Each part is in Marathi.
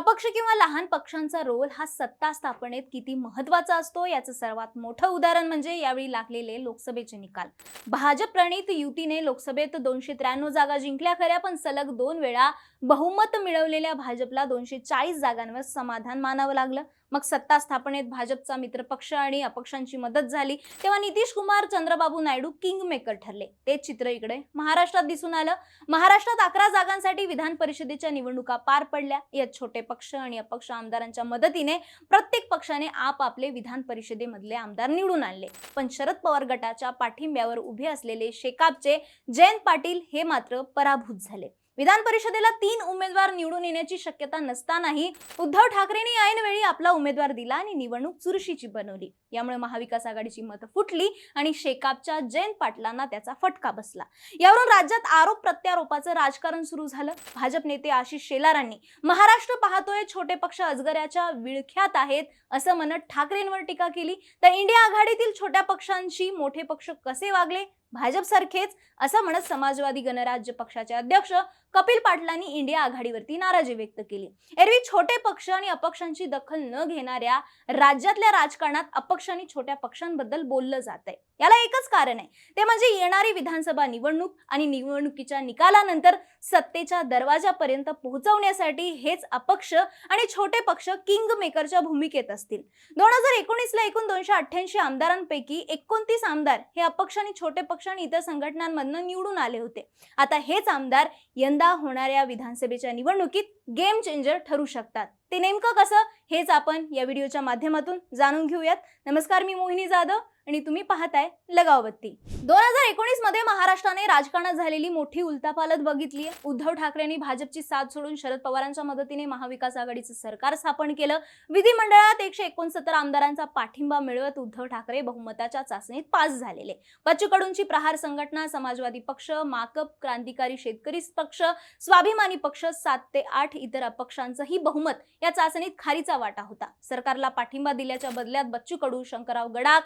अपक्ष किंवा लहान पक्षांचा रोल हा सत्ता स्थापनेत किती महत्त्वाचा असतो याचं सर्वात मोठं उदाहरण म्हणजे यावेळी लागलेले लोकसभेचे निकाल. भाजप प्रणित युतीने लोकसभेत दोनशे त्र्याण्णव जागा जिंकल्या खऱ्या पण सलग दोन वेळा बहुमत मिळवलेल्या भाजपला दोनशे चाळीस जागांवर समाधान मानावं लागलं. मग सत्ता स्थापनेत भाजपचा मित्रपक्ष आणि अपक्षांची मदत झाली. तेव्हा नितीश कुमार चंद्रबाबू नायडू किंग मेकर ठरले. तेच चित्र इकडे महाराष्ट्रात दिसून आलं. महाराष्ट्रात अकरा जागांसाठी विधान परिषदेच्या निवडणुका पार पडल्या. यात छोटे पक्ष आणि अपक्ष आमदारांच्या मदतीने प्रत्येक पक्षाने आपापले विधान परिषदेमधले आमदार निवडून आणले. पण शरद पवार गटाच्या पाठिंब्यावर उभे असलेले शेकापचे जयंत पाटील हे मात्र पराभूत झाले. विधान परिषदेला तीन उमेदवार निवडून येण्याची शक्यता नसतानाही उद्धव ठाकरेंनी ऐनवेळी आपला उमेदवार दिला आणि निवडणूक चुरशीची बनवली. यामुळे महाविकास आघाडीची मतं फुटली आणि शेकापच्या जयंत पाटलांना त्याचा फटका बसला. यावरून राज्यात आरोप प्रत्यारोपाचं राजकारण सुरू झालं. भाजप नेते आशिष शेलारांनी महाराष्ट्र पाहतोय छोटे पक्ष अजगऱ्याच्या विळख्यात आहेत असं म्हणत ठाकरेंवर टीका केली. तर इंडिया आघाडीतील छोट्या पक्षांशी मोठे पक्ष कसे वागले? भाजपसारखेच असं म्हणत समाजवादी गणराज्य पक्षाचे अध्यक्ष कपिल पाटलांनी इंडिया आघाडीवरती नाराजी व्यक्त केली. एरवी छोटे पक्ष आणि अपक्षांची दखल न घेणाऱ्या राज्यातल्या राजकारणात अपक्ष आणि छोट्या पक्षांबद्दल बोललं जात आहे. याला एकच कारण आहे. ते म्हणजे येणारी विधानसभा निवडणूक आणि निवडणुकीच्या निकालानंतर सत्तेच्या दरवाजापर्यंत पोहोचवण्यासाठी हेच अपक्ष आणि छोटे पक्ष किंग मेकरच्या भूमिकेत असतील. दोन हजार एकोणीसला एकूण दोनशे अठ्ठ्याऐंशी आमदारांपैकी एकोणतीस आमदार हे अपक्ष आणि छोटे पक्ष आणि इतर संघटनांमधनं निवडून आले होते. आता हेच आमदार यंदा होणाऱ्या विधानसभेच्या निवडणुकीत गेम चेंजर ठरू शकतात. ते नेमकं कसं हेच आपण या व्हिडिओच्या माध्यमातून जाणून घेऊयात. नमस्कार मी मोहिनी जाधव. आणि तुम्ही पाहताय लगावबत्ती. दोन हजार एकोणीसमध्ये महाराष्ट्राने राजकारणात झालेली मोठी उलतापालत बघितली उद्धव ठाकरेंनी भाजपची साथ सोडून शरद पवारांच्या मदतीने महाविकास आघाडीचं सरकार स्थापन केलं. विधिमंडळात एकशे एकोणसत्तर आमदारांचा पाठिंबा मिळवत उद्धव ठाकरे बहुमताच्या चाचणीत पास झालेले. बच्चूकडूंची प्रहार संघटना समाजवादी पक्ष माकप क्रांतिकारी शेतकरी पक्ष स्वाभिमानी पक्ष सात ते आठ इतर अपक्षांचंही बहुमत या चाचणीत खारीचा वाटा होता. सरकारला पाठिंबा दिल्याच्या बदल्यात बच्चू कडू शंकरराव गडाख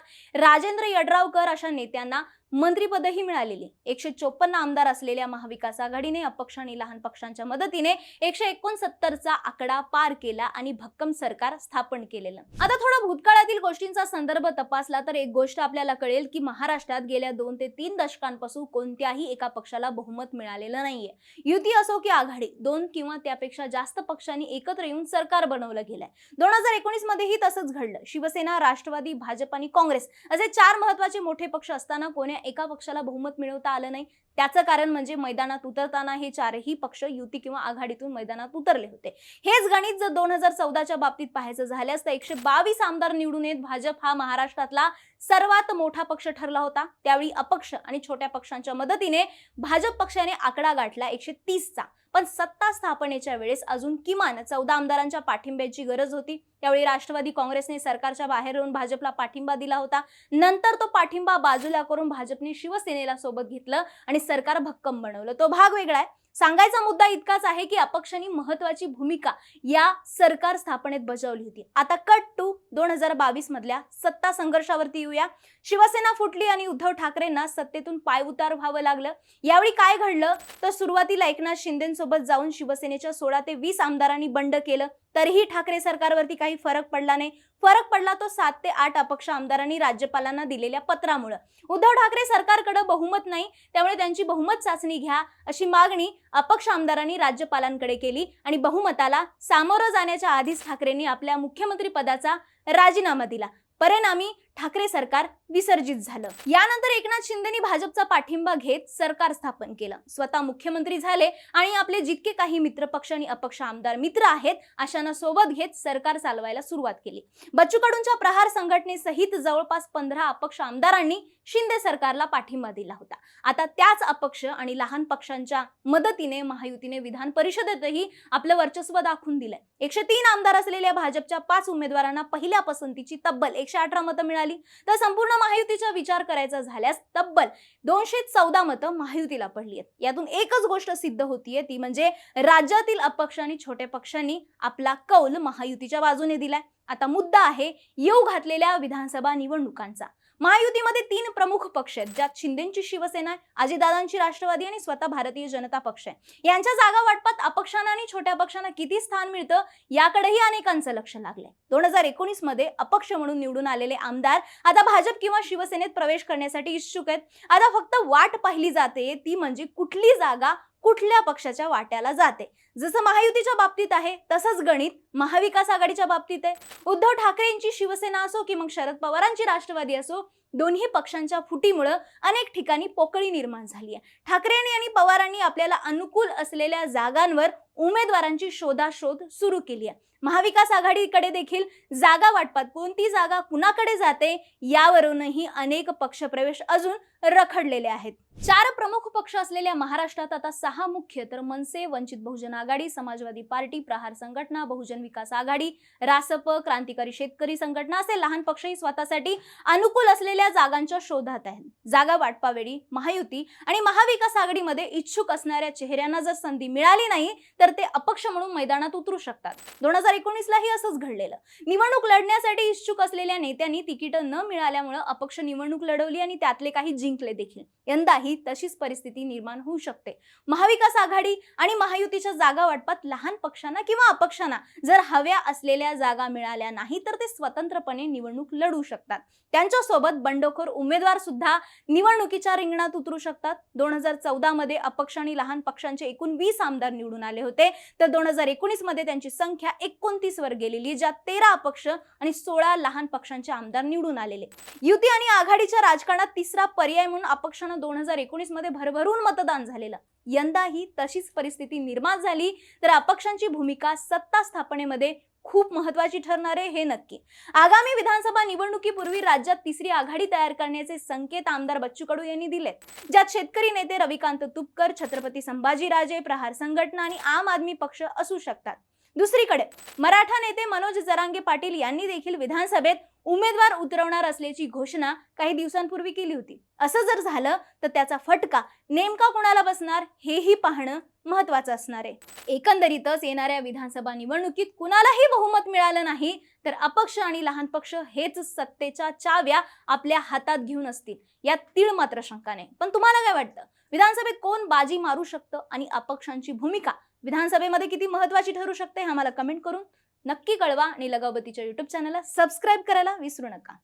राजेंद्र यड्रावकर अशा नेत्यांना मंत्रीपदही मिळालेली. एकशे चोपन्न आमदार असलेल्या महाविकास आघाडीने अपक्ष आणि लहान पक्षांच्या मदतीने एकशे एकोणसत्तरचा आकडा पार केला आणि भक्कम सरकार स्थापन केलेलं. आता थोडा भूतकाळातील गोष्टींचा संदर्भ तपासला तर एक गोष्ट आपल्याला कळेल की महाराष्ट्रात गेल्या दोन ते तीन दशकांपासून कोणत्याही एका पक्षाला बहुमत मिळालेलं नाहीये. युती असो की आघाडी दोन किंवा त्यापेक्षा जास्त पक्षांनी एकत्र येऊन सरकार बनवलं गेलंय. दोन हजार एकोणीस मध्येही तसंच घडलं. शिवसेना राष्ट्रवादी भाजप आणि काँग्रेस असे चार महत्त्वाचे मोठे पक्ष असताना कोण्या एका पक्षाला बहुमत मिळवता आलं नाही. त्याचं कारण म्हणजे मैदानात उतरताना हे चारही पक्ष युती किंवा आघाडीतून मैदानात उतरले होते. हेच गणित जर दोन हजार चौदाच्या बाबतीत पाहायचं झाल्यास तर एकशे बावीस आमदार निवडून येत भाजप हा महाराष्ट्रातला सर्वात मोठा पक्ष ठरला होता. त्यावेळी अपक्ष आणि छोट्या पक्षांच्या मदतीने भाजप पक्षाने आकडा गाठला एकशे तीसचा. पण सत्ता स्थापनेच्या वेळेस अजून किमान चौदा आमदारांच्या पाठिंब्याची गरज होती. त्यावेळी राष्ट्रवादी काँग्रेसने सरकारच्या बाहेर येऊन भाजपला पाठिंबा दिला होता. नंतर तो पाठिंबा बाजूला करून भाजपने शिवसेनेला सोबत घेतलं आणि सरकार भक्कम बनवलं. तो भाग वेगळा आहे. सांगायचा मुद्दा इतकाच आहे की अपक्षांनी महत्वाची भूमिका या सरकार स्थापनेत बजावली होती. आता कट टू दोन हजार बावीस मधल्या सत्ता संघर्षावरती येऊया. शिवसेना फुटली आणि उद्धव ठाकरेंना सत्तेतून पायउतार व्हावं लागलं. यावेळी काय घडलं? तर सुरुवातीला एकनाथ शिंदेंसोबत जाऊन शिवसेनेच्या सोळा ते वीस आमदारांनी बंड केलं. तरीही ठाकरे सरकारवरती काही फरक पडला नाही. फरक पडला तो सात ते आठ अपक्ष आमदारांनी राज्यपालांना दिलेल्या पत्रामुळे. उद्धव ठाकरे सरकारकडे बहुमत नाही त्यामुळे त्यांची बहुमत चाचणी घ्या अशी मागणी अपक्ष आमदारांनी राज्यपालांकडे केली आणि बहुमताला सामोरं जाण्याच्या आधीच ठाकरेंनी आपल्या मुख्यमंत्री पदाचा राजीनामा दिला. परिणामी ठाकरे सरकार विसर्जित झालं. यानंतर एकनाथ शिंदेनी भाजपचा पाठिंबा घेत सरकार स्थापन केलं. स्वतः मुख्यमंत्री झाले आणि आपले जितके काही मित्रपक्ष आणि अपक्ष आमदार मित्र आहेत अशांना सोबत घेत सरकार चालवायला सुरुवात केली. बच्चू कडूंच्या प्रहार संघटनेसहित जवळपास पंधरा अपक्ष आमदारांनी शिंदे सरकारला पाठिंबा दिला होता. आता त्याच अपक्ष आणि लहान पक्षांच्या मदतीने महायुतीने विधान परिषदेतही आपलं वर्चस्व दाखवून दिलंय. एकशे तीन आमदार असलेल्या भाजपच्या पाच उमेदवारांना पहिल्या पसंतीची तब्बल एकशे अठरा मतं मिळाली. तर संपूर्ण महायुतीचा विचार करायचा झाल्यास तब्बल दोनशे चौदा मतं महायुतीला पडली आहेत. यातून एकच गोष्ट सिद्ध होतीये ती म्हणजे राज्यातील अपक्ष आणि छोट्या पक्षांनी आपला कौल महायुतीच्या बाजूने दिलाय. आता मुद्दा आहे येऊ घातलेल्या विधानसभा निवडणुकांचा. महायुतीमध्ये तीन प्रमुख पक्ष आहेत ज्यात शिंदेची शिवसेना आहे, अजितदादांची राष्ट्रवादी आणि स्वतः भारतीय जनता पक्ष आहे. यांच्या जागा वाटपात अपक्षांना आणि छोट्या पक्षांना किती स्थान मिळतं याकडेही अनेकांचं लक्ष लागलंय. दोन हजार एकोणीसमध्ये अपक्ष म्हणून निवडून आलेले आमदार आता भाजप किंवा शिवसेनेत प्रवेश करण्यासाठी इच्छुक आहेत. आता फक्त वाट पाहिली जाते ती म्हणजे कुठली जागा कुठल्या पक्षाच्या वाट्याला जाते. जसं महायुतीच्या बाबतीत आहे तसंच गणित महाविकास आघाडीच्या बाबतीत आहे. उद्धव ठाकरेंची शिवसेना असो की मग शरद पवारांची राष्ट्रवादी असो दोन्ही पक्षांच्या फुटीमुळं अनेक ठिकाणी पोकळी निर्माण झाली आहे. ठाकरेंनी आणि पवारांनी आपल्याला अनुकूल असलेल्या जागांवर उमेदवारांची शोधाशोध सुरू केली आहे. महाविकास आघाडीकडे देखील जागा वाटपात कोणती जागा कुणाकडे जाते यावरूनही अनेक पक्षप्रवेश अजून रखडलेले आहेत. चार प्रमुख पक्ष असलेल्या महाराष्ट्रात आता सहा मुख्य तर मनसे वंचित बहुजन आघाडी समाजवादी पार्टी प्रहार संघटना बहुजन विकास आघाडी रासप क्रांतिकारी शेतकरी संघटना असे लहान पक्षही स्वतःसाठी अनुकूल असलेल्या जागांच्या शोधात आहेत. जागा वाटपावेळी महायुती आणि महाविकास आघाडीमध्ये इच्छुक असणाऱ्या चेहऱ्यांना जर संधी मिळाली नाही तर ते अपक्ष म्हणून मैदानात उतरू शकतात. दोन हजार एकोणीसलाही असंच घडलेलं. निवडणूक लढण्यासाठी इच्छुक असलेल्या नेत्यांनी तिकीट न मिळाल्यामुळे अपक्ष निवडणूक लढवली आणि त्यातले काही जिंकले देखील. यंदाही तशीच परिस्थिती निर्माण होऊ शकते. महाविकास आघाडी आणि महायुतीच्या जागा वाटपात लहान पक्षांना किंवा अपक्षांना जर जर हव्या असलेल्या जागा मिळाल्या नाही तर ते स्वतंत्रपणे निवडणूक लढू शकतात. त्यांच्यासोबत बंडखोर उमेदवार सुद्धा निवडणुकीच्या रिंगणात उतरू शकतात. दोन हजार चौदा मध्ये अपक्ष आणि लहान पक्षांचे एकूण वीस आमदार निवडून आले होते. तर दोन हजार एकोणीसमध्ये त्यांची संख्या एकोणतीस वर गेलेली ज्यात तेरा अपक्ष आणि सोळा लहान पक्षांचे आमदार निवडून आलेले. युती आणि आघाडीच्या राजकारणात तिसरा पर्याय म्हणून अपक्षानं दोन हजार एकोणीसमध्ये भरभरून मतदान झालेलं. यंदाही तशीच परिस्थिती निर्माण झाली तर अपक्षांची भूमिका सत्ता स्थापने स्थापनेमध्ये खूप महत्वाची ठरणार आहे हे नक्की. आगामी विधानसभा निवडणुकीपूर्वी राज्यात तिसरी आघाडी तयार करण्याचे संकेत आमदार बच्चू कडू यांनी दिलेत. ज्यात शेतकरी नेते रविकांत तुपकर छत्रपती संभाजीराजे प्रहार संघटना आणि आम आदमी पक्ष असू शकतात. दुसरीकडे मराठा नेते मनोज जरांगे पाटील यांनी देखील विधानसभेत उमेदवार उतरवणार असल्याची घोषणा काही दिवसांपूर्वी केली होती. असं जर झालं तर त्याचा फटका नेमका कोणाला बसणार हेही पाहणं महत्वाचं असणार आहे. एकंदरीतच येणाऱ्या विधानसभा निवडणुकीत कुणालाही बहुमत मिळालं नाही तर अपक्ष आणि लहान पक्ष हेच सत्तेच्या चाव्या आपल्या हातात घेऊन असतील यात तीळ मात्र शंका नाही. पण तुम्हाला काय वाटतं? विधानसभेत कोण बाजी मारू शकतं आणि अपक्षांची भूमिका विधानसभेमध्ये किती महत्वाची ठरू शकते हे आम्हाला कमेंट करून नक्की कळवा आणि लगावतीच्या युट्यूब चॅनलला सबस्क्राईब करायला विसरू नका.